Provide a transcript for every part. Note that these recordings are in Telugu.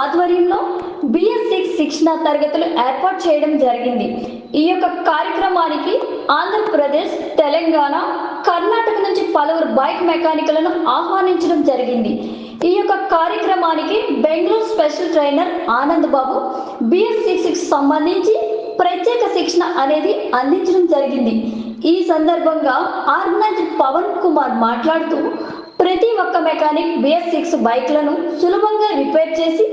ఆధ్వర్యంలో బిఎస్ సిక్స్ శిక్షణ తరగతులు ఏర్పాటు చేయడం జరిగింది. ఈ యొక్క కార్యక్రమానికి ఆంధ్రప్రదేశ్ తెలంగాణ కర్ణాటక నుంచి పలువురు బైక్ మెకానికలను ఆహ్వానించడం జరిగింది. ఈ యొక్క కార్యక్రమానికి Bengaluru special trainer Anand Babu BS six సంబంధించి ప్రత్యేక శిక్షణ అనేది అందించడం జరిగింది. ఈ సందర్భంగా ఆర్గనైజర్ పవన్ కుమార్ మాట్లాడుతూ ప్రతి ఒక్క మెకానిక్ బిఎస్ సిక్స్ బైక్లను సులభంగా రిపేర్ చేసి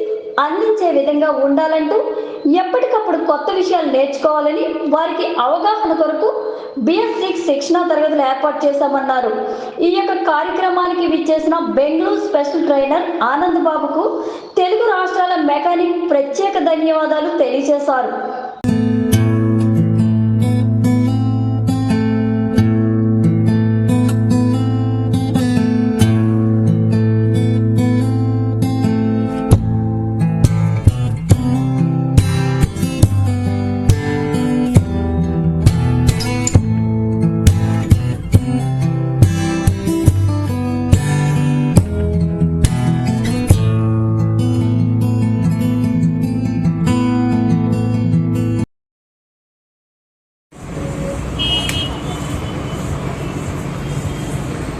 అందించే విధంగా ఉండాలంటూ ఎప్పటికప్పుడు కొత్త విషయాలు నేర్చుకోవాలని వారికి అవగాహన కొరకు బిఎస్ సిక్స్ శిక్షణా తరగతులు ఏర్పాటు చేశామన్నారు. ఈ యొక్క కార్యక్రమానికి విచ్చేసిన బెంగళూరు స్పెషల్ ట్రైనర్ ఆనంద్ బాబుకు తెలుగు రాష్ట్రాల మెకానిక్ ప్రత్యేక ధన్యవాదాలు తెలియజేశారు.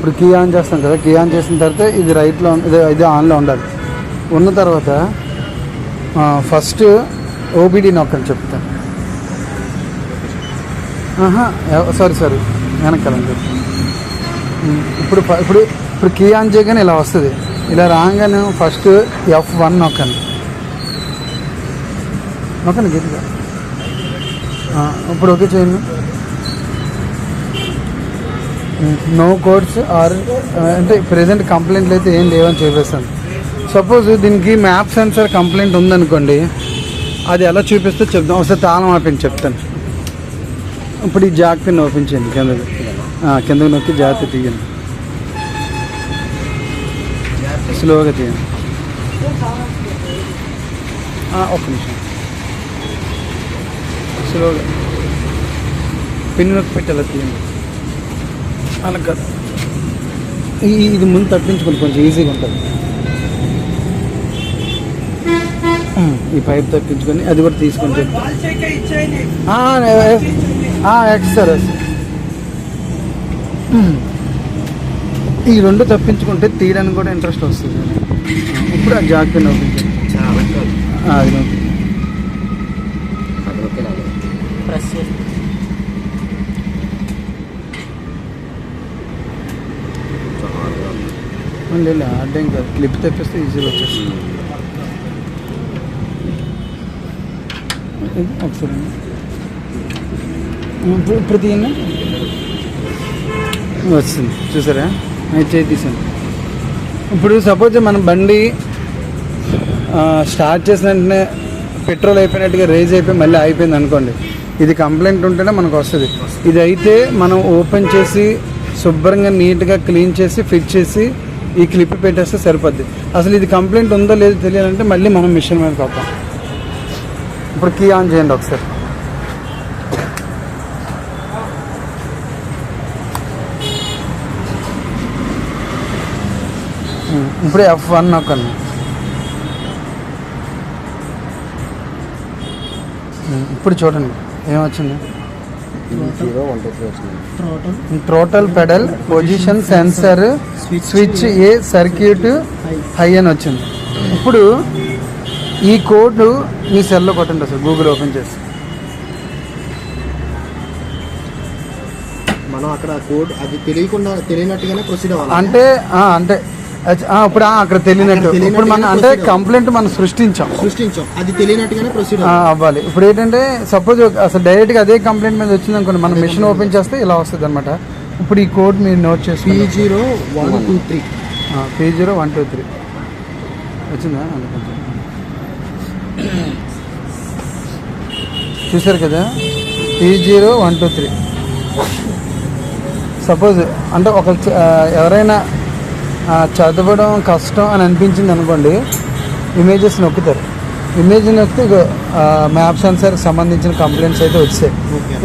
ఇప్పుడు కీ ఆన్ చేస్తాం కదా కీ ఆన్ చేసిన తర్వాత ఇది రైట్లో ఇది ఇది ఆన్లో ఉండాలి. ఉన్న తర్వాత ఫస్ట్ ఓబిడి నొక్కని చెప్తాను ఆహా సారీ సారీ వెనకాలండి ఇప్పుడు ఇప్పుడు ఇప్పుడు కీ ఆన్ చేయగానే ఇలా వస్తుంది. ఇలా రాగానే ఫస్ట్ ఎఫ్ వన్ నొక్కండి. నొక్కండి గట్టిగా. ఇప్పుడు ఓకే చేయండి. నో కోడ్స్ ఆర్ అంటే ప్రెసెంట్ కంప్లైంట్లు అయితే ఏం లేవని చూపిస్తాను సపోజ్ దీనికి మ్యాప్ సెన్సర్ కంప్లైంట్ ఉందనుకోండి అది ఎలా చూపిస్తే చెప్దాం. ఒకసారి తాళం ఆపించి చెప్తాను. ఇప్పుడు ఈ జాక్ పిన్ ఓపెన్ చేయండి కిందకి కిందకి నొక్కి జాగ్రత్త తీయండి. స్లోగా తీయండి. ఒక్క నిమిషం. స్లోగా పిన్ నొక్కి పెట్టి అలా తీయండి. అలా కాదు ఇది ముందు తప్పించుకోండి కొంచెం ఈజీగా ఉంటుంది. ఈ పైప్ తప్పించుకొని అది కూడా తీసుకొని చెప్పి. X sir um. ఈ రెండు తప్పించుకుంటే తీయడానికి కూడా ఇంట్రెస్ట్ వస్తుంది. ఇప్పుడు ఆ జాక్ పెన్ ఓపెన్ చేయండి. ఆ, అది నొక్కి. ప్రెస్ చేసి లేదు అడ్డం కాదు క్లిప్ తెప్పిస్తే ఈజీగా వచ్చేస్తుంది. ఒకసారి. ఇప్పుడు ఇప్పుడు తీయండి. వచ్చింది చూసారా? అయితే చేయి తీసాను. ఇప్పుడు సపోజ్ మన బండి స్టార్ట్ చేసిన వెంటనే పెట్రోల్ అయిపోయినట్టుగా రేజ్ అయిపోయి మళ్ళీ అయిపోయింది అనుకోండి ఇది కంప్లైంట్ ఉంటేనే మనకు వస్తుంది. ఇది అయితే మనం ఓపెన్ చేసి శుభ్రంగా నీట్గా క్లీన్ చేసి ఫిట్ చేసి ఈ క్లిప్ పెట్టేస్తే సరిపోద్ది. అసలు ఇది కంప్లైంట్ ఉందో లేదో తెలియాలంటే మళ్ళీ మనం మిషన్ మీద వద్దాం ఇప్పుడు కీ ఆన్ చేయండి ఒకసారి. ఇప్పుడే ఇప్పుడు ఎఫ్ వన్ నొక్కండి. ఇప్పుడు చూడండి. ఏమొచ్చింది? Throttle pedal position sensor switch A circuit high అని వచ్చింది. ఇప్పుడు ఈ కోడ్ మీ సెల్లో కొట్టండి సార్ గూగుల్ ఓపెన్ చేసి. మనం అక్కడ కోడ్ అది తెలియకుండా తెలియనట్టుగానే ప్రొసీడ్ అవ్వాలి. అంటే ఆ, అంటే ఇప్పుడు అక్కడ తెలియనట్టు. ఇప్పుడు మనం అంటే కంప్లైంట్ మనం సృష్టించాం. సృష్టించాం. అది తెలియనట్టుగానే ప్రొసీడ్ అవ్వాలి. ఇప్పుడు ఏంటంటే సపోజ్ అసలు డైరెక్ట్గా అదే కంప్లైంట్ మీద వచ్చింది అనుకోండి మనం మిషన్ ఓపెన్ చేస్తే ఇలా వస్తుంది అనమాట ఇప్పుడు ఈ కోడ్ మీరు నోట్ చేసుకోండి. Zero one two three P zero one two three వచ్చిందా. చూశారు కదా? P zero one two three suppose అంటే ఒక ఎవరైనా చదవడం కష్టం అని అనిపించింది అనుకోండి ఇమేజెస్ నొక్కుతారు. ఇమేజ్ వస్తే మ్యాప్ సెన్సర్ సంబంధించిన కంప్లైంట్స్ అయితే వచ్చాయి.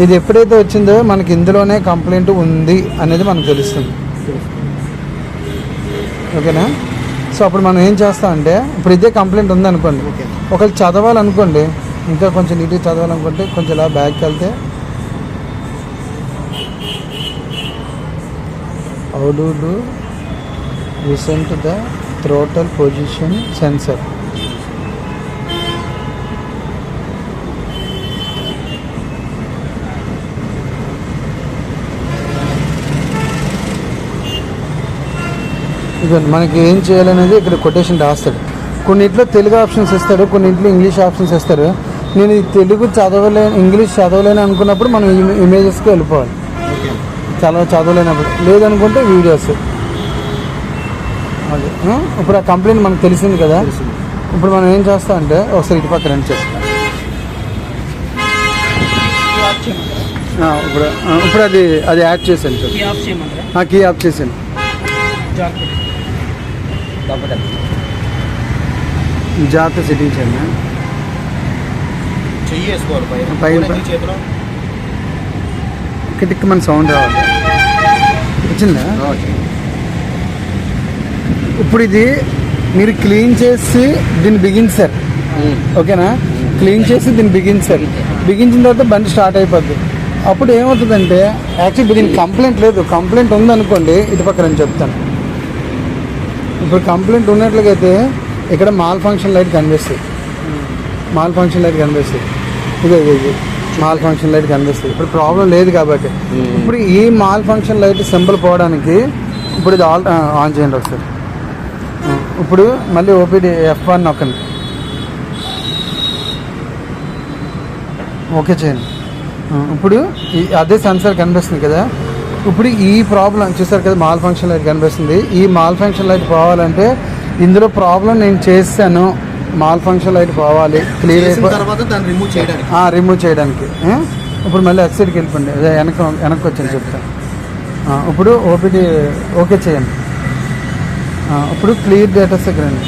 ఇది ఎప్పుడైతే వచ్చిందో మనకి ఇందులోనే కంప్లైంట్ ఉంది అనేది మనకు తెలుస్తుంది. ఓకేనా? సో అప్పుడు మనం ఏం చేస్తామంటే ఇప్పుడు ఇదే కంప్లైంట్ ఉందనుకోండి. ఓకే ఒకళ్ళు చదవాలనుకోండి ఇంకా కొంచెం నీట్గా చదవాలనుకుంటే కొంచెం ఇలా బ్యాక్కి వెళ్తే how do do recent the throttle position sensor ఇదిగోండి మనకి ఏం చేయాలనేది ఇక్కడ కొటేషన్ రాస్తాడు. కొన్నిట్లో తెలుగు ఆప్షన్స్ ఇస్తాడు కొన్నింట్లో ఇంగ్లీష్ ఆప్షన్స్ ఇస్తారు నేను తెలుగు చదవలేను ఇంగ్లీష్ చదవలేను అనుకున్నప్పుడు మనం ఇమేజెస్కి వెళ్ళిపోవాలి. చాలా చదవలేనప్పుడు. లేదనుకుంటే వీడియోస్? ఇప్పుడు ఆ కంప్లైంట్ మనకు తెలిసింది కదా. ఇప్పుడు మనం ఏం చేస్తాం అంటే ఒకసారి ఇటు పక్క రండి చేస్తాం ఇప్పుడు ఆ, ఇప్పుడు అది అది యాడ్ చేశాను సార్. కీ ఆఫ్ చేశాను జాగ్రత్త. జాగ్రత్త సెట్టింగ్ చేయండి. పైన. కిటిక్ మన సౌండ్ రావాలి. వచ్చిందా. ఇప్పుడు ఇది మీరు క్లీన్ చేసి దీన్ని బిగించారు ఓకేనా? క్లీన్ చేసి దీన్ని బిగించారు బిగించిన తర్వాత బండి స్టార్ట్ అయిపోద్ది. అప్పుడు ఏమవుతుందంటే యాక్చువల్లీ దీనికి కంప్లైంట్ లేదు. కంప్లైంట్ ఉందనుకోండి ఇటు పక్కన నేను చెప్తాను. ఇప్పుడు కంప్లైంట్ ఉన్నట్లయితే ఇక్కడ మాల్ ఫంక్షన్ లైట్ కనిపిస్తుంది. మాల్ ఫంక్షన్ లైట్ కనిపిస్తుంది. ఇదే ఇదే మాల్ ఫంక్షన్ లైట్ కనిపిస్తుంది. ఇప్పుడు ప్రాబ్లం లేదు కాబట్టి. ఇప్పుడు ఈ మాల్ ఫంక్షన్ లైట్ సింబల్ పోవడానికి ఇప్పుడు ఇది ఆల్ ఆన్ చేయండి ఒకసారి. ఇప్పుడు మళ్ళీ ఓపీడీ ఎఫ్ వన్ నొక్కండి. ఓకే చేయండి. ఇప్పుడు ఈ అదే సెన్సార్ కనిపిస్తుంది కదా. ఇప్పుడు ఈ ప్రాబ్లం చూసారు కదా మాల్ ఫంక్షన్ లైట్ కనిపిస్తుంది. ఈ మాల్ ఫంక్షన్ లైట్ పోవాలంటే ఇందులో ప్రాబ్లం నేను చేశాను. మాల్ ఫంక్షన్ లైట్ పోవాలి. క్లియర్ చేసిన అయిపో తర్వాత దాన్ని రిమూవ్ చేయడానికి. రిమూవ్ చేయడానికి. ఆ? ఇప్పుడు మళ్ళీ ఎక్సైడ్కి వెళ్ళిపోండి. అదే వెనక వెనక్కి వచ్చాను చెప్తాను ఇప్పుడు ఓపీడీ ఓకే చేయండి. ఇప్పుడు క్లియర్ డేటా దగ్గర రండి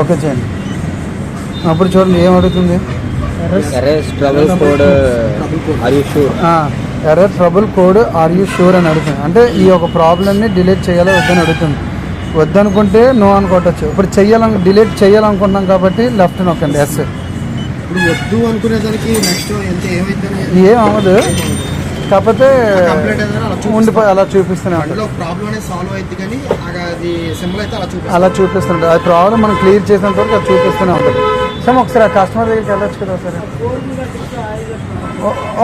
ఓకే చేయండి. అప్పుడు చూడండి ఏం అడుగుతుంది? Error trouble code are you sure అని అడుగుతుంది. అంటే ఈ యొక్క ప్రాబ్లమ్ని డిలీట్ చేయాలో వద్దని అడుగుతుంది. వద్దనుకుంటే నో అనుకోవచ్చు ఇప్పుడు చెయ్యాలను డిలీట్ చేయాలనుకుంటున్నాం కాబట్టి లెఫ్ట్ నొక్కండి ఎస్ ఇప్పుడు వద్దు అనుకునే దానికి నెక్స్ట్ ఎంత ఏమైందని ఏం అవ్వదు. కాకపోతే. ఉండిపోయి అలా చూపిస్తూనే ఉంటుంది అలా చూపిస్తుంటుంది అది ప్రాబ్లం మనం క్లియర్ చేసినంత వరకు అది చూపిస్తూనే ఉంటుంది. సమ్ ఒకసారి ఆ కస్టమర్ దగ్గరికి వెళ్ళొచ్చు కదా సరే?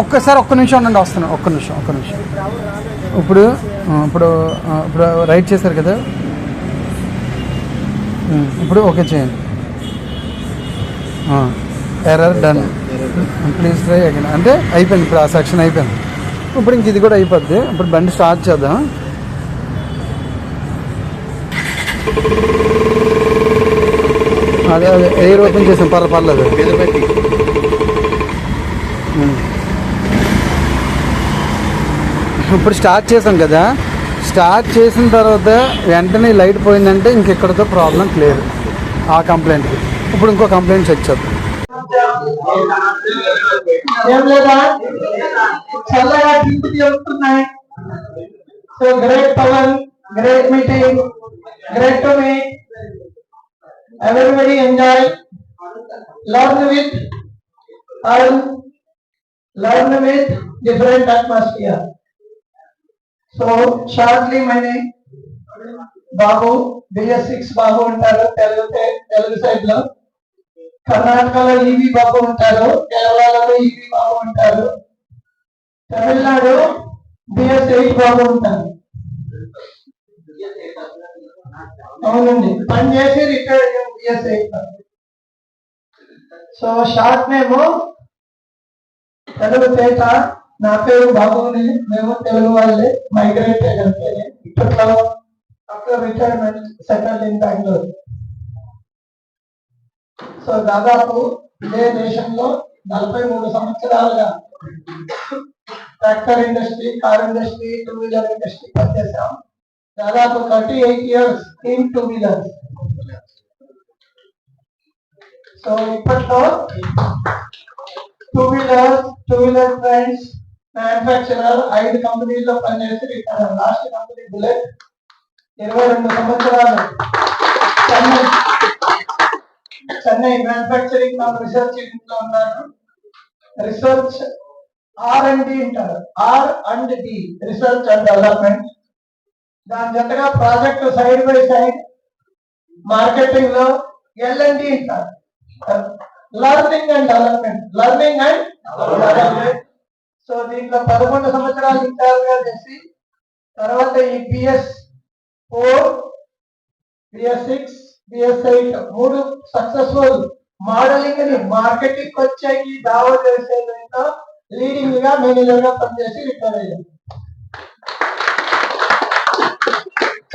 ఒక్కసారి ఒక్క నిమిషం ఉండండి వస్తున్నాను. ఒక్క నిమిషం ఒక్క నిమిషం. ఇప్పుడు ఇప్పుడు ఇప్పుడు రైట్ చేశారు కదా? ఇప్పుడు ఓకే చేయండి. Error done please try again అంటే అయిపోయింది ఇప్పుడు ఆ సెక్షన్ అయిపోయింది. ఇప్పుడు ఇంక ఇది కూడా అయిపోద్ది. ఇప్పుడు బండి స్టార్ట్ చేద్దాం. అదే అదే ఎయిర్ ఓపెన్ చేసాం పర్ల పర్లేదు. పెట్టి ఇప్పుడు స్టార్ట్ చేసాం కదా. స్టార్ట్ చేసిన తర్వాత వెంటనే లైట్ పోయిందంటే ఇంకెక్కడితో ప్రాబ్లం క్లియర్ ఆ కంప్లైంట్కి ఇప్పుడు ఇంకో కంప్లైంట్ చెక్ చేద్దాం. ఏం లేదా చల్లగా తిండి వస్తున్నాయి so great Pawan great meeting great to meet everybody enjoy. Learn with and learn with different atmosphere. So shortly my name Babu BS six Babu ఉంటారు తెలుగు te- తెలుగు సైడ్లో కర్ణాటకలో ఈవి బాబు ఉంటారు కేరళలో ఈవి బాబు ఉంటారు తమిళనాడు బిఎస్ ఎయిట్ బాబు ఉంటారు. అవునండి. పని చేసేది ఇక్కడ బిఎస్ ఎయిట్ సో షార్ట్ మేము తెలుగు పేట. నా పేరు బాబుని. మేము తెలుగు వాళ్ళే. మైగ్రేట్ అయ్యాం ఇప్పట్లో after retirement settle in Bengaluru. So దాదాపు ఇదే దేశంలో నలభై మూడు సంవత్సరాలుగా tractor industry car industry two wheeler industry పనిచేసాం దాదాపు thirty eight years in two wheeler so ఇప్పట్లో two wheeler two wheeler trains manufacturer ఐదు కంపెనీల్లో పనిచేసి రిటైర్ లాస్ట్ కంపెనీ బుల్లెట్ ఇరవై రెండు సంవత్సరాలు చెన్నై చెన్నై మ్యానుఫ్యాక్చరింగ్ రీసెర్చ్లో ఉన్నాను రీసెర్చ్ ఆర్ అండ్ డి అంటారు. R and D research and development దాని జతగా ప్రాజెక్ట్ సైడ్ బై సైడ్ మార్కెటింగ్లో ఎల్ అండ్ డి అంటారు. Learning and development learning and development so దీంట్లో పదకొండు సంవత్సరాలు ఇన్ఛార్జ్ చేసి తర్వాత ఈ PS four PS six PS eight మూడు సక్సెస్ఫుల్ మోడలింగ్ని మార్కెటింగ్ వచ్చాయి దావా చేసేదంతా లీడింగ్గా మేనేజర్గా పనిచేసి రిటైర్ అయ్యారు.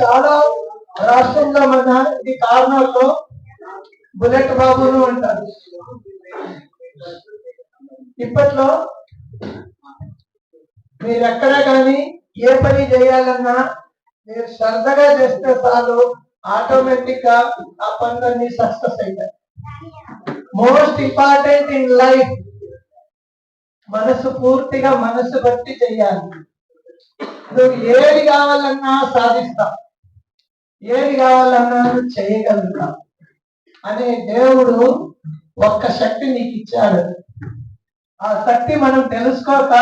చాలా రాష్ట్రంలో మన ఈ కారణాల్లో బుల్లెట్ బాబును అంటారు. ఇప్పట్లో మీరు ఎక్కడ కానీ ఏ పని చేయాలన్నా మీరు శ్రద్ధగా చేస్తే చాలు ఆటోమేటిక్గా ఆ పనులన్నీ సక్సెస్ అవుతాయి. మోస్ట్ ఇంపార్టెంట్ ఇన్ లైఫ్ మనసు పూర్తిగా మనసు బట్టి చేయాలి. నువ్వు ఏది కావాలన్నా సాధిస్తా. ఏది కావాలన్నా చేయగలుగుతా. అనే దేవుడు ఒక్క శక్తి నీకు ఇచ్చాడు ఆ శక్తి మనం తెలుసుకోక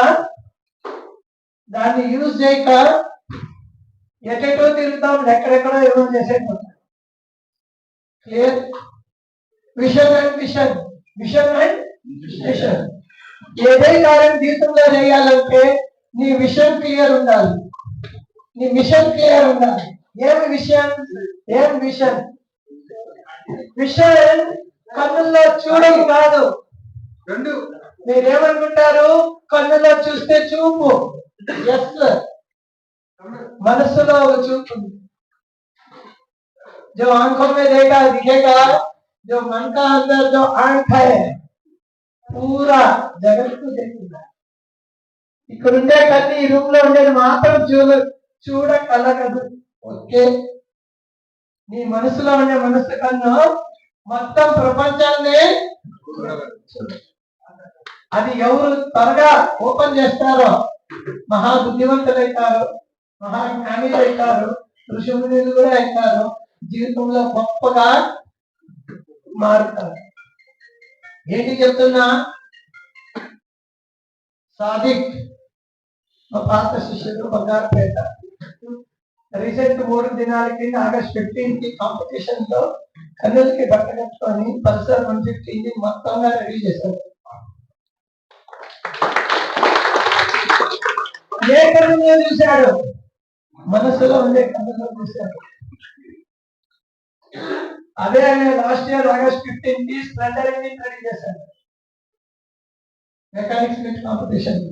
దాన్ని యూజ్ చేయక ఎటెటో తిరుగుతాం ఎక్కడెక్కడో ఏమో చేసేటప్పుడు clear? Vision and vision. Vision and vision. ఏదైనా కార్యం జీవితంలో చేయాలంటే నీ విషన్ క్లియర్ ఉండాలి నీ మిషన్ క్లియర్ ఉండాలి ఏమి విషయం ఏం విషన్ విషన్ కన్నుల్లో చూడడం కాదు రెండు మీరేమనుకుంటారు కన్నులో చూస్తే చూపు ఎస్ మనస్సులో ఒక చూపు ఉంది. जो आंखों में देखा दिखेगा जो मन का अंदर जो आंख है పూరా జగత్తు తెలియదు ఇక్కడ ఉండే కన్ను ఈ రూమ్లో ఉండేది మాత్రం చూడ చూడ కలగదు ఓకే. నీ మనసులో ఉండే మనసు కన్ను మొత్తం ప్రపంచాన్ని అది ఎవరు త్వరగా ఓపెన్ చేస్తారో మహా బుద్ధివంతులు అవుతారు మహా జ్ఞానులు అవుతారు ఋషుమునులు కూడా అవుతారు జీవితంలో గొప్పగా మారుతారు. ఏంటి చెప్తున్నా? సాదిక్ మా పాత శిష్యుడు బంగారుపేట రీసెంట్ మూడు దినాల కింద ఆగస్ట్ ఫిఫ్టీన్కి కాంపిటీషన్లో కన్నులకి బట్ట కట్టుకొని పల్సర్ వన్ ఫిఫ్టీన్ మొత్తంగా రెడీ చేశారు. ఏ కన్నులో చూశాడు? మనసులో ఉండే కన్నులో చూశాడు. అదే ఆయన లాస్ట్ ఇయర్ ఆగస్ట్ ఫిఫ్టీన్కి స్ప్లెండర్ ఇంజిన్ రెడీ చేశాడు మెకానిక్స్ మీట్ కాంపిటీషన్.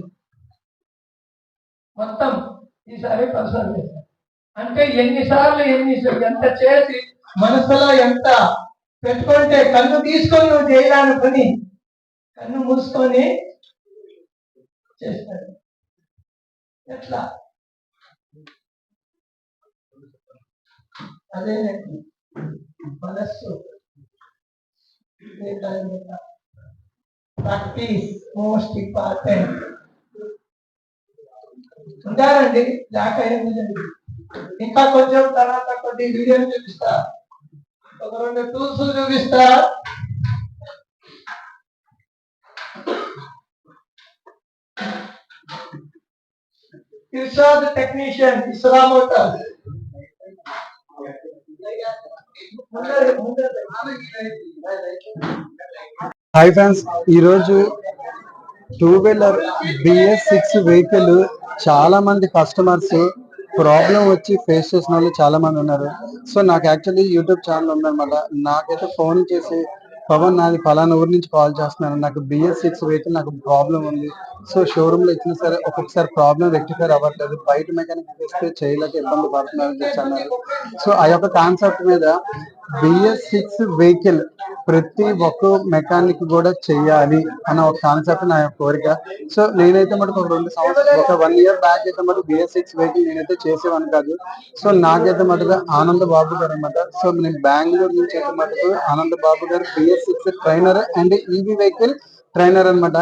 మొత్తం ఈసారి పర్సనల్ చేశాడు అంటే ఎన్నిసార్లు ఎన్ని ఎంత చేసి మనసులో ఎంత పెట్టుకుంటే కన్ను తీసుకొని నువ్వు చేయలేని పని కన్ను మూసుకొని చేస్తాడు ఎట్లా? అదే మనస్సు. ప్రాక్టీస్ మోస్ట్ ఇంపార్టెంట్ ఉంటారండి లేక ఇంకా కొంచెం తర్వాత కొన్ని వీడియోలు చూపిస్తా. ఒక రెండు టూల్స్ చూపిస్తా. Irshad technician Islam hotel hi friends ఈరోజు two wheeler BS six vehicle చాలా మంది కస్టమర్స్ ప్రాబ్లం వచ్చి ఫేస్ చేసిన వాళ్ళు చాలా మంది ఉన్నారు. సో నాకు యాక్చువల్లీ యూట్యూబ్ ఛానల్ ఉందన్నమాట నాకైతే ఫోన్ చేసి పవన్ నాది ఫలానా ఊరి నుంచి కాల్ చేస్తున్నాను. నాకు బిఎస్ సిక్స్ వెహికల్ నాకు ప్రాబ్లం ఉంది. సో షోరూమ్లో ఇచ్చిన సరే ఒక్కొక్కసారి ప్రాబ్లం రెక్టిఫైర్ అవ్వట్లేదు. బయట మెకానిక్ వస్తే చేయలేక ఇబ్బంది పడుతున్నారు అన్నారు. సో ఆ యొక్క కాన్సెప్ట్ మీద బిఎస్ సిక్స్ వెహికల్ ప్రతి ఒక్క మెకానిక్ కూడా చెయ్యాలి అన్న ఒక కాన్సెప్ట్ నా యొక్క కోరిక. సో నేనైతే మటుకు ఒక రెండు సంవత్సరాలు ఒక వన్ ఇయర్ బ్యాక్ అయితే మటుకు బిఎస్ సిక్స్ వెహికల్ నేనైతే చేసేవాను కాదు. సో నాకైతే మటుకు ఆనంద్ బాబు గారు అనమాట సో నేను బెంగళూరు నుంచి అయితే మటుకు Anand Babu garu BS six trainer and EV vehicle trainer అనమాట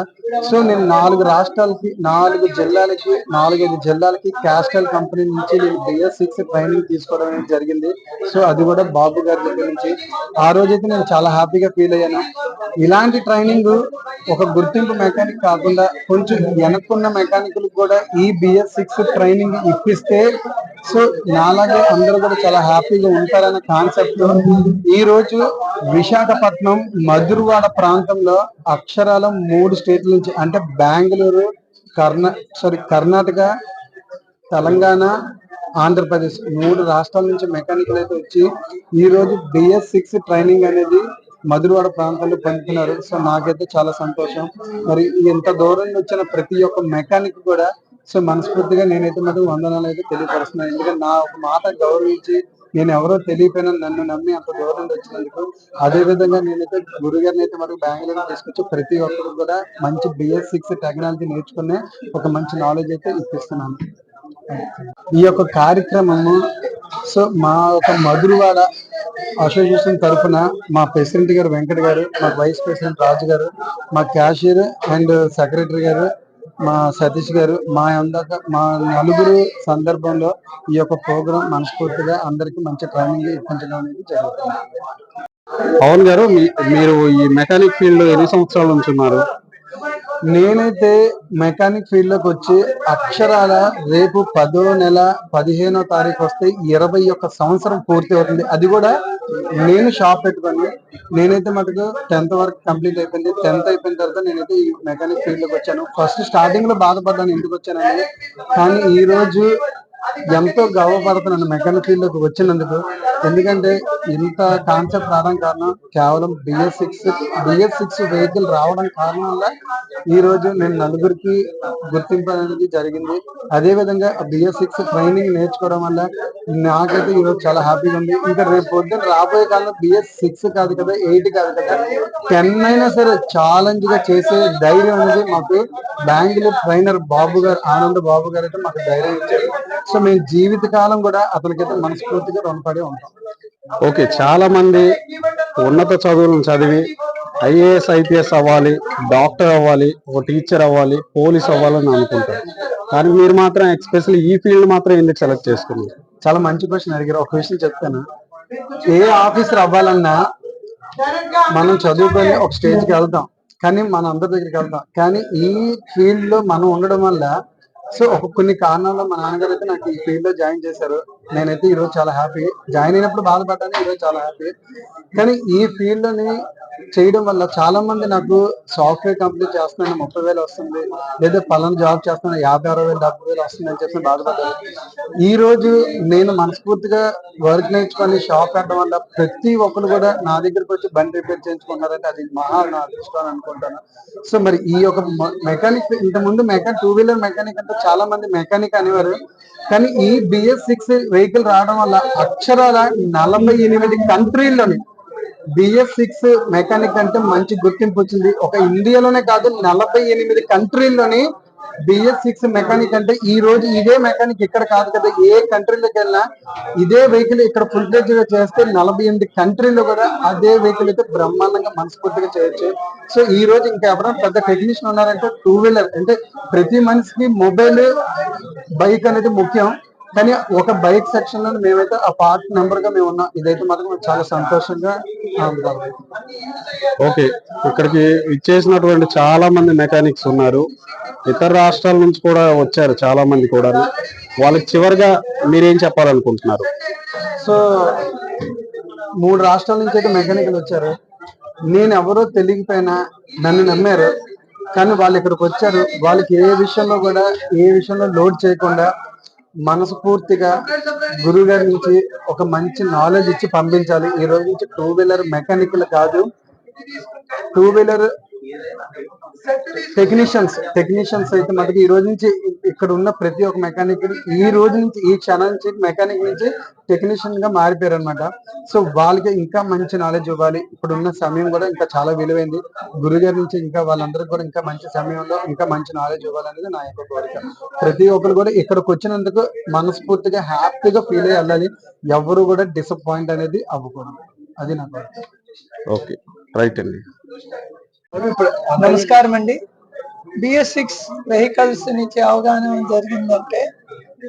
సో నేను నాలుగు రాష్ట్రాలకి నాలుగు జిల్లాలకి నాలుగైదు జిల్లాలకి క్యాస్టల్ కంపెనీ నుంచి నేను బిఎస్ సిక్స్ ట్రైనింగ్ తీసుకోవడం జరిగింది. సో అది కూడా బాబు గారి దగ్గర నుంచి. ఆ రోజైతే నేను చాలా హ్యాపీగా ఫీల్ అయ్యాను. ఇలాంటి ట్రైనింగ్ ఒక గుర్తింపు మెకానిక్ కాకుండా కొంచెం వెనక్కున్న మెకానికులకు కూడా ఈ బిఎస్ సిక్స్ ట్రైనింగ్ ఇప్పిస్తే సో నాలాగే అందరూ కూడా చాలా హ్యాపీగా ఉంటారనే కాన్సెప్ట్. ఈ రోజు విశాఖపట్నం మధురవాడ ప్రాంతంలో అక్షరాలు మూడు స్టేట్ల నుంచి అంటే బెంగళూరు కర్ణా సారీ కర్ణాటక తెలంగాణ ఆంధ్రప్రదేశ్ మూడు రాష్ట్రాల నుంచి మెకానికల్ అయితే వచ్చి ఈ రోజు బిఎస్ సిక్స్ ట్రైనింగ్ అనేది మధురవాడ ప్రాంతంలో పొందుతున్నారు. సో నాకైతే చాలా సంతోషం. మరి ఇంత దూరం వచ్చిన ప్రతి ఒక్క మెకానిక్ కూడా సో మనస్ఫూర్తిగా నేనైతే మరి వందనాలు అయితే తెలియపరుస్తున్నాను. ఎందుకంటే నా ఒక మాట గౌరవించి నేను ఎవరో తెలియపోయినా నన్ను నమ్మి అంత దూరం నుండి వచ్చినందుకు అదే విధంగా నేనైతే గురుగారిని అయితే మనకు బెంగళూరు తీసుకొచ్చి ప్రతి ఒక్కరు కూడా మంచి బిఎస్ సిక్స్ టెక్నాలజీ నేర్చుకునే ఒక మంచి నాలెడ్జ్ అయితే ఇప్పిస్తున్నాను. ఈ యొక్క కార్యక్రమము సో మా ఒక మధురవాడ అసోసియేషన్ తరఫున మా ప్రెసిడెంట్ గారు వెంకట గారు మా వైస్ ప్రెసిడెంట్ రాజు గారు మా క్యాషియర్ అండ్ సెక్రటరీ గారు మా సతీష్ గారు మా అందక మా నలుగురు సందర్భంలో ఈ యొక్క ప్రోగ్రాం మనస్ఫూర్తిగా అందరికీ మంచి ట్రైనింగ్ ఇప్పించడం అనేది జరుగుతుంది. పవన్ గారు మీ- మీరు ఈ మెకానిక్ ఫీల్డ్లో ఎన్ని సంవత్సరాల నుంచి ఉన్నారు నేనైతే మెకానిక్ ఫీల్డ్లోకి వచ్చి అక్షరాల రేపు పదో నెల పదిహేనో తారీఖు వస్తే ఇరవై ఒక్క సంవత్సరం పూర్తి అవుతుంది. అది కూడా నేను షాప్ పెట్టుకొని నేనైతే మటుకు టెన్త్ వరకు కంప్లీట్ అయిపోయింది. టెన్త్ అయిపోయిన తర్వాత నేనైతే ఈ మెకానిక్ ఫీల్డ్లోకి వచ్చాను. ఫస్ట్ స్టార్టింగ్లో బాధపడ్డాను ఎందుకు వచ్చానని కానీ ఈ రోజు ఎంతో గర్వపడుతున్నాను మెకానిక్ ఫీల్డ్లోకి వచ్చినందుకు. ఎందుకంటే ఇంత కాన్సెప్ట్ రావడం కారణం కేవలం BS six BS six vehicle రావడం కారణం వల్ల ఈ రోజు నేను నలుగురికి గుర్తింపు అనేది జరిగింది. అదే విధంగా బిఎస్ సిక్స్ ట్రైనింగ్ నేర్చుకోవడం వల్ల నాకైతే ఈ రోజు చాలా హ్యాపీగా ఉంది. ఇంకా రేపు పొద్దున్న రాబోయే కాలంలో బిఎస్ సిక్స్ కాదు కదా ఎయిట్ కాదు కదా టెన్ అయినా సరే ఛాలెంజ్గా చేసే ధైర్యం అనేది మాకు బెంగళూరు ట్రైనర్ బాబు గారు ఆనంద్ బాబు గారు అయితే మాకు ధైర్యం ఇచ్చారు. సో మేము జీవితకాలం కూడా అతనికైతే మనస్ఫూర్తిగా రుణపడి ఉంటాం. ఓకే చాలా మంది ఉన్నత చదువులను చదివి ఐఏఎస్ ఐపీఎస్ అవ్వాలి డాక్టర్ అవ్వాలి ఒక టీచర్ అవ్వాలి పోలీస్ అవ్వాలని అనుకుంటారు. కానీ మీరు మాత్రం ఎక్స్పెషల్లీ ఈ ఫీల్డ్ మాత్రం ఎందుకు సెలెక్ట్ చేసుకున్నారు? చాలా మంచి క్వశ్చన్ అడిగారు. ఒక విషయం చెప్తాను. ఏ ఆఫీసర్ అవ్వాలన్నా మనం చదువుకొని ఒక స్టేజ్కి వెళ్తాం. కానీ మన అందరి దగ్గరికి వెళ్తాం. కానీ ఈ ఫీల్డ్లో మనం ఉండడం వల్ల సో కొన్ని కారణాల్లో మా నాన్నగారు అయితే నాకు ఈ ఫీల్డ్లో జాయిన్ చేశారు. నేనైతే ఈ రోజు చాలా హ్యాపీ జాయిన్ అయినప్పుడు బాధపడ్డాను ఈ రోజు చాలా హ్యాపీ కానీ ఈ ఫీల్డ్ని చేయడం వల్ల చాలా మంది నాకు సాఫ్ట్వేర్ కంపెనీ చేస్తున్నాను ముప్పై వేలు వస్తుంది లేదా పలానా జాబ్ చేస్తున్నాను యాభై అరవై వేలు డెబ్బై వేలు వస్తుంది అని చెప్పి బాధపడ్డాను. ఈ రోజు నేను మనస్ఫూర్తిగా వర్క్ నేర్చుకొని షాప్ పెట్టడం వల్ల ప్రతి ఒక్కరు కూడా నా దగ్గరకు వచ్చి బండి రిపేర్ చేయించుకున్నారంటే అది మహా నా అదృష్టం అనుకుంటాను. సో మరి ఈ యొక్క మెకానిక్ ఇంత ముందు మెకానిక్ టూ వీలర్ మెకానిక్ అంటే చాలా మంది మెకానిక్ అనేవారు. కానీ ఈ బిఎస్ సిక్స్ వెహికల్ రావడం వల్ల అక్షరాల నలభై ఎనిమిది కంట్రీల్లోని బిఎస్ సిక్స్ మెకానిక్ అంటే మంచి గుర్తింపు వచ్చింది. ఒక ఇండియాలోనే కాదు నలభై ఎనిమిది కంట్రీల్లోని బిఎస్ సిక్స్ మెకానిక్ అంటే ఈ రోజు ఇదే మెకానిక్ ఇక్కడ కాదు కదా ఏ కంట్రీలోకి వెళ్ళినా ఇదే వెహికల్ ఇక్కడ ఫుల్గా చేస్తే నలభై ఎనిమిది కంట్రీలో కూడా అదే వెహికల్ అయితే బ్రహ్మాండంగా మనస్ఫూర్తిగా చేయొచ్చు. సో ఈ రోజు ఇంకా ఎవరైనా పెద్ద టెక్నీషియన్ ఉన్నారంటే టూ వీలర్ అంటే ప్రతి మనిషికి మొబైల్ బైక్ అనేది ముఖ్యం. కానీ ఒక బైక్ సెక్షన్లో మేమైతే ఆ పార్ట్ నెంబర్గా మేము ఉన్నాం ఇదైతే మాత్రం చాలా సంతోషంగా. ఓకే ఇక్కడికి ఇచ్చేసినటువంటి చాలా మంది మెకానిక్స్ ఉన్నారు. ఇతర రాష్ట్రాల నుంచి కూడా వచ్చారు చాలా మంది కూడా వాళ్ళకి చివరిగా మీరేం చెప్పాలనుకుంటున్నారు? సో మూడు రాష్ట్రాల నుంచి అయితే మెకానికల్ వచ్చారు. నేను ఎవరో తెలియకపోయినా నన్ను నమ్మారు. కానీ వాళ్ళు ఇక్కడికి వచ్చారు. వాళ్ళకి ఏ విషయంలో కూడా ఏ విషయంలో లోడ్ చేయకుండా మనస్ఫూర్తిగా గురువు గారి నుంచి ఒక మంచి నాలెడ్జ్ ఇచ్చి పంపించాలి. ఈ రోజు నుంచి టూ వీలర్ మెకానిక్లు కాదు. టూ వీలర్ టెక్నీషియన్స్ టెక్నీషియన్స్ అయితే మనకి ఈ రోజు నుంచి ఇక్కడ ఉన్న ప్రతి ఒక్క మెకానిక్ ఈ రోజు నుంచి ఈ క్షణం నుంచి మెకానిక్ నుంచి టెక్నీషియన్గా మారిపోయారు అనమాట సో వాళ్ళకి ఇంకా మంచి నాలెడ్జ్ ఇవ్వాలి. ఇప్పుడు ఉన్న సమయం కూడా ఇంకా చాలా విలువైంది. గురుగారి నుంచి ఇంకా వాళ్ళందరికీ కూడా ఇంకా మంచి సమయంలో ఇంకా మంచి నాలెడ్జ్ ఇవ్వాలనేది నా యొక్క కోరిక. ప్రతి ఒక్కరు కూడా ఇక్కడికి వచ్చినందుకు మనస్ఫూర్తిగా హ్యాపీగా ఫీల్ అయ్యి వెళ్ళాలి. ఎవరు కూడా డిసప్పాయింట్ అనేది అవ్వకూడదు. అది నా కోరిక. ఓకే రైట్ అండి. నమస్కారం అండి. బిఎస్ సిక్స్ వెహికల్స్ నుంచి అవగాహన జరిగిందంటే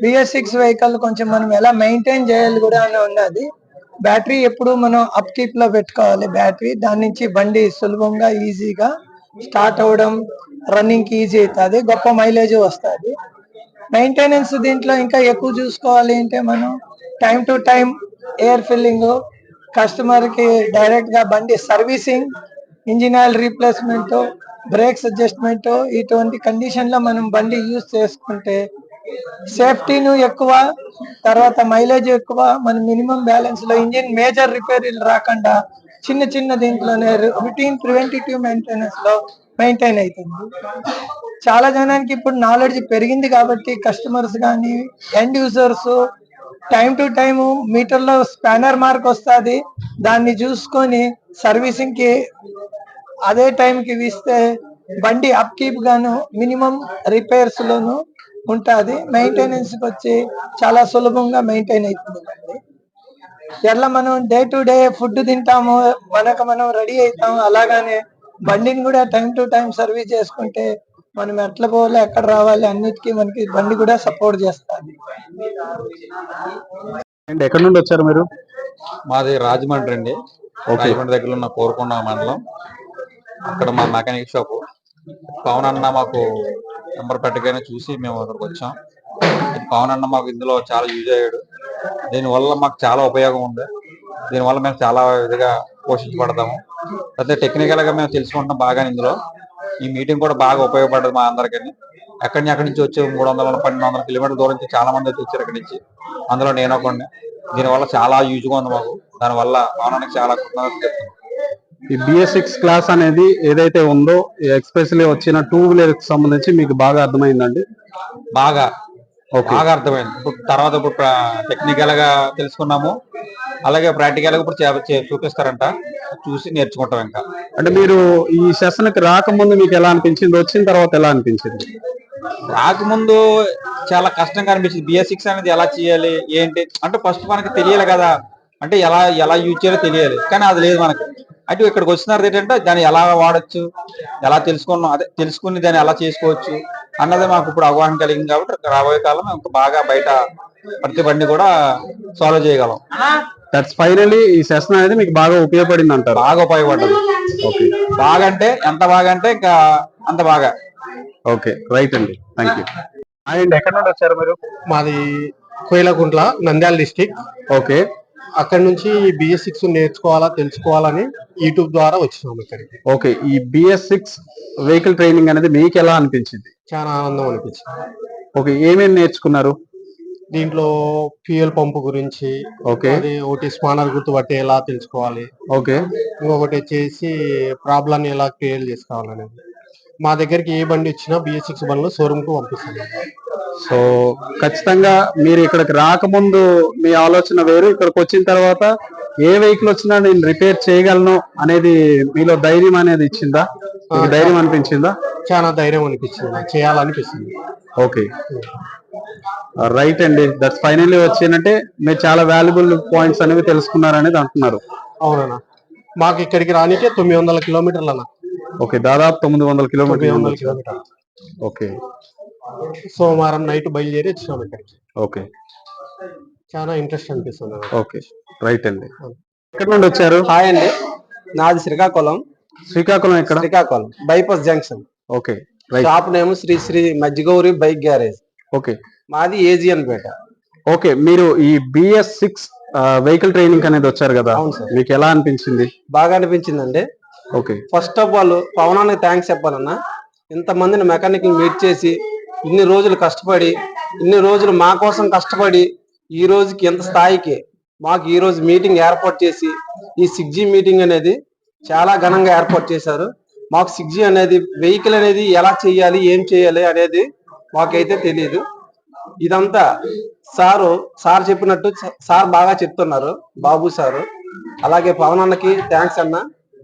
బిఎస్ సిక్స్ వెహికల్ కొంచెం మనం ఎలా మెయింటైన్ చేయాలి కూడా అని ఉన్నది. బ్యాటరీ ఎప్పుడు మనం అప్ కీప్లో పెట్టుకోవాలి బ్యాటరీ దాని నుంచి బండి సులభంగా ఈజీగా స్టార్ట్ అవ్వడం రన్నింగ్కి ఈజీ అవుతుంది గొప్ప మైలేజ్ వస్తుంది. మెయింటెనెన్స్ దీంట్లో ఇంకా ఎక్కువ చూసుకోవాలి అంటే మనం time to time air filling కస్టమర్కి డైరెక్ట్గా బండి servicing engine oil replacement brakes adjustment ఇటువంటి కండిషన్లో మనం బండి యూజ్ చేసుకుంటే సేఫ్టీను ఎక్కువ తర్వాత మైలేజ్ ఎక్కువ మన మినిమం బ్యాలెన్స్లో ఇంజిన్ మేజర్ రిపేర్లు రాకుండా చిన్న చిన్న దీంట్లోనే రొటీన్ ప్రివెంటివ్ మెయింటెనెన్స్లో మెయింటైన్ అవుతుంది చాలా జనానికి ఇప్పుడు నాలెడ్జ్ పెరిగింది కాబట్టి కస్టమర్స్ కానీ end users time to time మీటర్లో spanner mark వస్తుంది. దాన్ని చూసుకొని సర్వీసింగ్కి అదే టైం కి ఇస్తే బండి అప్ కీప్ గాను మినిమం రిపేర్స్ లోను ఉంటుంది. మెయింటెనెన్స్కి వచ్చి చాలా సులభంగా మెయింటైన్ అవుతుంది ఎట్లా మనం డే టు డే ఫుడ్ తింటాము మనకు మనం రెడీ అవుతాము అలాగానే బండిని కూడా టైం టు టైం సర్వీస్ చేసుకుంటే మనం ఎట్లా పోవాలి ఎక్కడ రావాలి అన్నిటికీ మనకి బండి కూడా సపోర్ట్ చేస్తుంది. అండ్ ఎక్కడి నుండి వచ్చారు మీరు? మాది రాజమండ్రి అండి. రాజమండ్రి దగ్గర ఉన్న కోరుకొండ మండలం. అక్కడ మా మెకానిక్ షాపు. పవన్ అన్న మాకు నెంబర్ పెట్టగానే చూసి మేము అక్కడికి వచ్చాం. పవన్ అన్న మాకు ఇందులో చాలా యూజ్ అయ్యాడు. దీనివల్ల మాకు చాలా ఉపయోగం ఉంది. దీనివల్ల మేము చాలా ఇదిగా పోషించబడతాము. అయితే టెక్నికల్గా మేము తెలుసుకుంటాం బాగా ఇందులో. ఈ మీటింగ్ కూడా బాగా ఉపయోగపడ్డది మా అందరికీ. ఎక్కడి అక్కడి నుంచి వచ్చి మూడు వందల పన్నెండు వందల కిలోమీటర్ల దూరం నుంచి చాలా మంది అయితే వచ్చారు ఇక్కడి నుంచి. అందులో నేను ఒకడిని. దీనివల్ల చాలా యూజ్గా ఉంది మాకు. దానివల్ల పవనానికి చాలా కృతజ్ఞతలు చెప్తున్నాను ఈ బిఎస్ సిక్స్ క్లాస్ అనేది ఏదైతే ఉందో ఎక్స్పెషల్లీ వచ్చిన టూ వీలర్కి సంబంధించి మీకు బాగా అర్థమైందండి? బాగా. బాగా అర్థమైంది. ఇప్పుడు తర్వాత ఇప్పుడు టెక్నికల్గా తెలుసుకున్నాము. అలాగే ప్రాక్టికల్గా ఇప్పుడు చూపిస్తారంట. చూసి నేర్చుకుంటాం ఇంకా. అంటే మీరు ఈ సెషన్కి రాకముందు మీకు ఎలా అనిపించింది? వచ్చిన తర్వాత ఎలా అనిపించింది? రాకముందు చాలా కష్టంగా అనిపించింది. బిఎస్ సిక్స్ అనేది ఎలా చేయాలి? ఏంటి? అంటే ఫస్ట్ మనకి తెలియాలి కదా. అంటే ఎలా ఎలా యూజ్ చేయాలో తెలియాలి. కానీ అది లేదు మనకి. అంటే ఇక్కడికి వచ్చిన ఏంటంటే దాన్ని ఎలా వాడచ్చు? ఎలా తెలుసుకున్నాం? అదే తెలుసుకుని దాన్ని ఎలా చేసుకోవచ్చు? అన్నది మాకు ఇప్పుడు అవగాహన కలిగింది కాబట్టి రాబోయే కాలం ఇంకా బాగా బయట ప్రతి బండి కూడా సాల్వ్ చేయగలం. దట్స్ ఫైనల్లీ ఈ సెషన్ అనేది మీకు బాగా ఉపయోగపడింది అంటారు. బాగా ఉపయోగపడ్డది. ఓకే బాగా అంటే ఎంత బాగా అంటే ఇంకా అంత బాగా. ఓకే రైట్ అండి. Thank you and. ఎక్కడ నుండి వచ్చారు మీరు? మాది కోయిలకుంట్ల నంద్యాల డిస్టిక్ ఓకే అక్కడ నుంచి బిఎస్ సిక్స్ నేర్చుకోవాలా తెలుసుకోవాలని యూట్యూబ్ ద్వారా వచ్చినాము ఇక్కడికి. ఓకే ఈ బిఎస్ సిక్స్ వెహికల్ ట్రైనింగ్ అనేది మీకు ఎలా అనిపించింది? చాలా ఆనందం అనిపించింది. ఓకే ఏమేమి నేర్చుకున్నారు? దీంట్లో ఫ్యూయల్ పంపు గురించి ఓకే. అది ఒకటి స్పానర్ గుర్తుపట్టి ఎలా తెలుసుకోవాలి. ఓకే. ఇంకొకటి వచ్చేసి ప్రాబ్లం ఎలా క్లియర్ చేసుకోవాలనేది. మా దగ్గరికి ఏ బండి వచ్చినా బిఎస్ సిక్స్ బండ్లు షోరూమ్కు పంపిస్తాను సో ఖచ్చితంగా మీరు ఇక్కడికి రాకముందు మీ ఆలోచన వేరు ఇక్కడికి వచ్చిన తర్వాత ఏ వెహికల్ వచ్చినా నేను రిపేర్ చేయగలను అనేది మీలో ధైర్యం అనేది ఇచ్చిందా? మీకు ధైర్యం అనిపించిందా? చాలా ధైర్యం అనిపించింది. చేయాలనిపిస్తుంది. ఓకే. రైట్ అండి. దట్స్ ఫైనల్లీ వచ్చిందంటే మీరు చాలా వాల్యుబుల్ పాయింట్స్ అనేవి తెలుసుకున్నారు అనేది అంటున్నారు. అవునన్నా. మాకు ఇక్కడికి రానికే తొమ్మిది వందల కిలోమీటర్లు అన్న ఓకే దాదాపు తొమ్మిది వందల కిలోమీటర్లు కిలోమీటర్లు. ఓకే సోమవారం నైట్ బయలుదేరి వచ్చినాం ఇక్కడికి. ఓకే చాలా ఇంట్రెస్ట్ అనిపిస్తుంది. ఓకే రైట్ అండి. ఎక్కడ నుండి వచ్చారు? హాయ్ అండి. నాది శ్రీకాకుళం. శ్రీకాకుళం ఎక్కడ? Srikakulam. Bypass junction okay right shop name Sri Sri Majjigowri bike garage. Okay. మాది ఏజియన్ పేట. ఓకే మీరు ఈ బిఎస్ సిక్స్ వెహికల్ ట్రైనింగ్ అనేది వచ్చారు కదా. మీకు ఎలా అనిపించింది? బాగా అనిపించిందండి. ఓకే. ఫస్ట్ ఆఫ్ ఆల్ పవనానికి థ్యాంక్స్ చెప్పాలన్నా ఇంతమందిని మెకానిక్ మీట్ చేసి ఇన్ని రోజులు కష్టపడి ఇన్ని రోజులు మా కోసం కష్టపడి ఈ రోజుకి ఎంత స్థాయికి మాకు ఈ రోజు మీటింగ్ ఏర్పాటు చేసి ఈ సిక్స్ జీ మీటింగ్ అనేది చాలా ఘనంగా ఏర్పాటు చేశారు. మాకు సిక్స్ జీ అనేది వెహికల్ అనేది ఎలా చేయాలి ఏం చేయాలి అనేది మాకైతే తెలియదు ఇదంతా సారు సార్ చెప్పినట్టు సార్ బాగా చెప్తున్నారు బాబు సారు. అలాగే పవన్ అన్నకి థ్యాంక్స్ అన్న.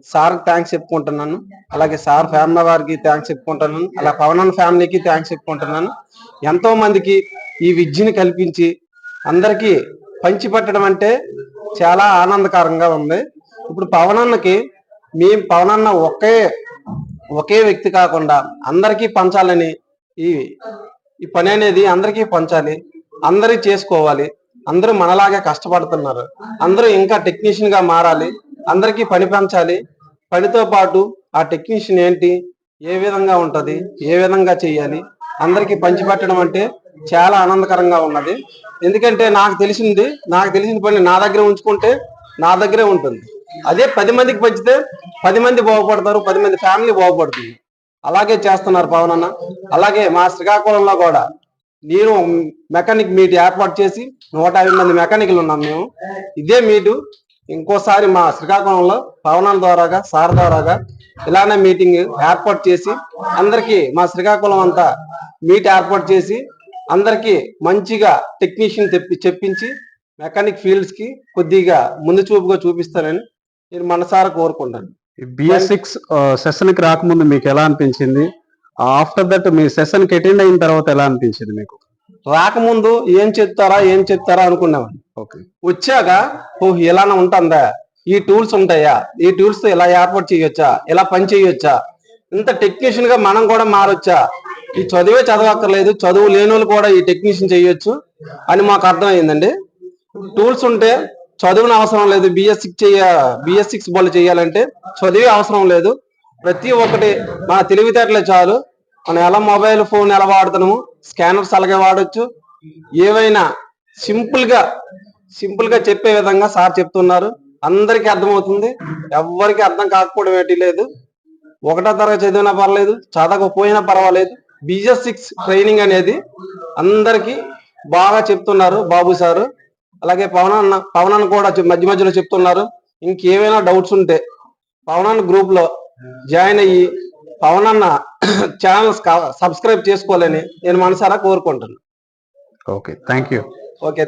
సార్ థ్యాంక్స్ చెప్పుకుంటున్నాను. అలాగే సార్ ఫ్యామిలీ వారికి థ్యాంక్స్ చెప్పుకుంటున్నాను. అలా పవన్ అన్న ఫ్యామిలీకి థ్యాంక్స్ చెప్పుకుంటున్నాను. ఎంతో మందికి ఈ విద్యని కల్పించి అందరికీ పంచిపెట్టడం అంటే చాలా ఆనందకరంగా ఉంది. ఇప్పుడు పవన్ అన్నకి మేము పవన్ అన్న ఒకే ఒకే వ్యక్తి కాకుండా అందరికీ పంచాలని ఈ ఈ పని అనేది అందరికీ పంచాలి. అందరూ చేసుకోవాలి. అందరూ మనలాగే కష్టపడుతున్నారు. అందరూ ఇంకా టెక్నీషియన్గా మారాలి. అందరికీ పని పెంచాలి. పనితో పాటు ఆ టెక్నీషియన్ ఏంటి? ఏ విధంగా ఉంటది? ఏ విధంగా చేయాలి? అందరికీ పంచిపెట్టడం అంటే చాలా ఆనందకరంగా ఉన్నది. ఎందుకంటే నాకు తెలిసింది నాకు తెలిసిన పని నా దగ్గర ఉంచుకుంటే నా దగ్గరే ఉంటుంది. అదే పది మందికి పంచితే పది మంది బాగుపడతారు పది మంది ఫ్యామిలీ బాగుపడుతుంది. అలాగే చేస్తున్నారు పవన్ అన్న. అలాగే మా శ్రీకాకుళంలో కూడా నేను మెకానిక్ మీట్ ఏర్పాటు చేసి నూట యాభై మంది మెకానిక్లు ఉన్నాం మేము. ఇదే మీటు ఇంకోసారి మా శ్రీకాకుళంలో పవన్ ద్వారాగా సార్ ద్వారాగా ఇలానే మీటింగ్ ఏర్పాటు చేసి అందరికీ మా శ్రీకాకుళం అంతా మీట్ ఏర్పాటు చేసి అందరికీ మంచిగా టెక్నీషియన్ తెప్పి చెప్పించి మెకానిక్ ఫీల్డ్స్కి కొద్దిగా ముందు చూపుగా చూపిస్తానని నేను మనసారా కోరుకుంటాను. బిఎస్ సిక్స్ సెషన్కి రాకముందు మీకు ఎలా అనిపించింది? ఆఫ్టర్ దట్ మీ సెషన్కి అటెండ్ అయిన తర్వాత ఎలా అనిపించింది మీకు? రాకముందు ఏం చెప్తారా ఏం చెప్తారా అనుకునేవాడిని ఓకే. వచ్చాక ఓ ఇలానే ఉంటుందా? ఈ టూల్స్ ఉంటాయా? ఈ టూల్స్తో ఇలా ఏర్పాటు చేయొచ్చా? ఇలా పని చేయొచ్చా? ఇంత టెక్నీషియన్గా మనం కూడా మారొచ్చా? ఈ చదివే చదవక్కర్లేదు చదువు లేని వాళ్ళు కూడా ఈ టెక్నీషియన్ చేయొచ్చు అని మాకు అర్థమైందండి. టూల్స్ ఉంటే చదువున అవసరం లేదు. బిఎస్ సిక్స్ చేయ బిఎస్ సిక్స్ బోల్ చేయాలంటే చదివే అవసరం లేదు. ప్రతి ఒక్కటి మన తెలివితేటలే చాలు. మనం ఎలా మొబైల్ ఫోన్ ఎలా వాడుతున్నాము స్కానర్స్ అలాగే వాడచ్చు. ఏవైనా సింపుల్గా సింపుల్గా చెప్పే విధంగా సార్ చెప్తున్నారు. అందరికీ అర్థమవుతుంది. ఎవరికి అర్థం కాకపోవడం ఏంటి లేదు. ఒకటో తరగతి చదివినా పర్లేదు చదవకపోయినా పర్వాలేదు. బిఎస్ సిక్స్ ట్రైనింగ్ అనేది అందరికీ బాగా చెప్తున్నారు బాబు సారు. అలాగే పవన్ అన్న పవన్ అన్న కూడా మధ్య మధ్యలో చెప్తున్నారు. ఇంకేమైనా డౌట్స్ ఉంటే పవన్ అన్న గ్రూప్లో జాయిన్ అయ్యి పవన్ అన్న ఛానల్స్ సబ్స్క్రైబ్ చేసుకోవాలని నేను మనసారా కోరుకుంటున్నాను ఓకే థ్యాంక్ యూ ఓకే